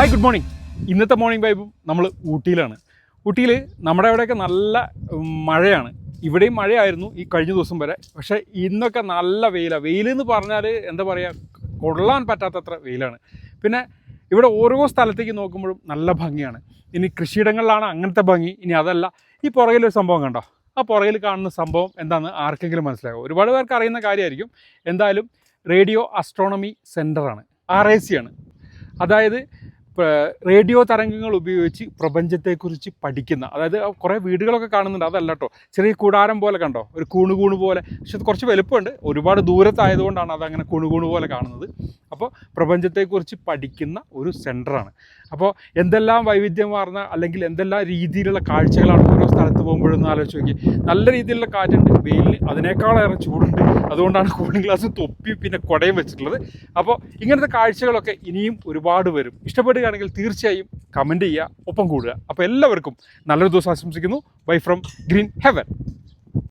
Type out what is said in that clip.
Hi good morning ഇന്നത്തെ morning വൈബും നമ്മൾ ഊട്ടിയിലാണ്. ഊട്ടിയിൽ നമ്മുടെ അവിടെയൊക്കെ നല്ല മഴയാണ്. ഇവിടെയും മഴയായിരുന്നു ഈ കഴിഞ്ഞ ദിവസം വരെ. പക്ഷേ ഇന്നൊക്കെ നല്ല വെയിലാണ് വെയിൽ എന്ന് പറഞ്ഞാൽ എന്താ പറയുക കൊള്ളാൻ പറ്റാത്തത്ര വെയിലാണ്. പിന്നെ ഇവിടെ ഓരോ സ്ഥലത്തേക്ക് നോക്കുമ്പോഴും നല്ല ഭംഗിയാണ്. ഇനി കൃഷിയിടങ്ങളിലാണ് അങ്ങനത്തെ ഭംഗി. ഇനി അതല്ല ഈ പുറകിലൊരു സംഭവം കണ്ടോ? ആ പുറകിൽ കാണുന്ന സംഭവം എന്താണെന്ന് ആർക്കെങ്കിലും മനസ്സിലാകും ഒരുപാട് പേർക്ക് അറിയുന്ന കാര്യമായിരിക്കും. എന്തായാലും റേഡിയോ അസ്ട്രോണമി സെന്ററാണ് ആർ എ സി ആണ്. അതായത് റേഡിയോ തരംഗങ്ങൾ ഉപയോഗിച്ച് പ്രപഞ്ചത്തെക്കുറിച്ച് പഠിക്കുന്ന അതായത് കുറേ വീടുകളൊക്കെ കാണുന്നുണ്ട് അതല്ല കേട്ടോ ചെറിയ കൂടാരം പോലെ കണ്ടോ? ഒരു കൂണുകൂണ് കൂണു പോലെ. പക്ഷെ അത് കുറച്ച് വലുപ്പമുണ്ട്. ഒരുപാട് ദൂരത്തായതുകൊണ്ടാണ് അതങ്ങനെ കൂണു കൂണു പോലെ കാണുന്നത്. അപ്പോൾ പ്രപഞ്ചത്തെക്കുറിച്ച് പഠിക്കുന്ന ഒരു സെന്ററാണ് അപ്പോൾ എന്തെല്ലാം വൈവിധ്യമാർന്ന അല്ലെങ്കിൽ എന്തെല്ലാം രീതിയിലുള്ള കാഴ്ചകളാണ് ഓരോ സ്ഥലത്ത് പോകുമ്പോഴൊന്ന് ആലോചിച്ച് നോക്കി. നല്ല രീതിയിലുള്ള കാറ്റുണ്ട് വെയിലിന്. അതിനേക്കാളേറെ ചൂടുണ്ട്. അതുകൊണ്ടാണ് കൂളിംഗ് ഗ്ലാസ് തൊപ്പി പിന്നെ കുടയും വെച്ചിട്ടുള്ളത്. അപ്പോൾ ഇങ്ങനത്തെ കാഴ്ചകളൊക്കെ ഇനിയും ഒരുപാട് വരും. ഇഷ്ടപ്പെടുകയാണെങ്കിൽ തീർച്ചയായും കമന്റ് ചെയ്യുക ഒപ്പം കൂടുക. അപ്പോൾ എല്ലാവർക്കും നല്ലൊരു ദിവസം ആശംസിക്കുന്നു. Bye from green heaven